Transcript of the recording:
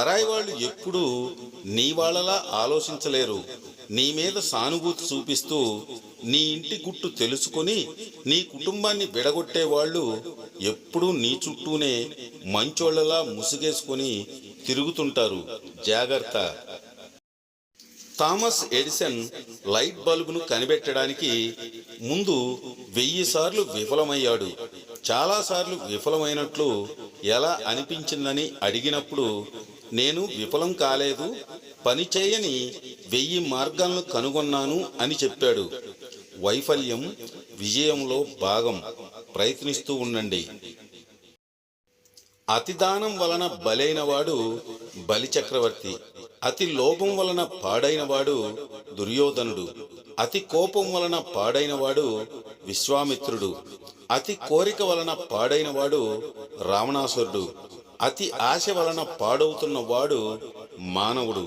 పరాయి వాళ్ళు ఎప్పుడూ నీ వాళ్ళలా ఆలోచించలేరు. నీ మీద సానుభూతి చూపిస్తూ నీ ఇంటి గుట్టు తెలుసుకొని నీ కుటుంబాన్ని విడగొట్టే వాళ్ళు ఎప్పుడూ నీ చుట్టూనే మంచోళ్ళలా ముసుగేసుకొని తిరుగుతుంటారు. జాగ్రత్త. థామస్ ఎడిసన్ లైట్ బల్బును కనిపెట్టడానికి ముందు వెయ్యి సార్లు విఫలమయ్యాడు. చాలాసార్లు విఫలమైనట్లు ఎలా అనిపించిందని అడిగినప్పుడు నేను విఫలం కాలేదు పని చేయని వెయ్యి మార్గాలను కనుగొన్నాను అని చెప్పాడు. వైఫల్యం విజయంలో భాగం. ప్రయత్నిస్తూ ఉండండి. అతిదానం వలన బలైనవాడు బలిచక్రవర్తి. అతి లోభం వలన పాడైనవాడు దుర్యోధనుడు. అతి కోపం వలన పాడైనవాడు విశ్వామిత్రుడు. అతి కోరిక వలన పాడైనవాడు రావణాసురుడు. అతి ఆశ వలన పాడవుతున్న వాడు మానవుడు.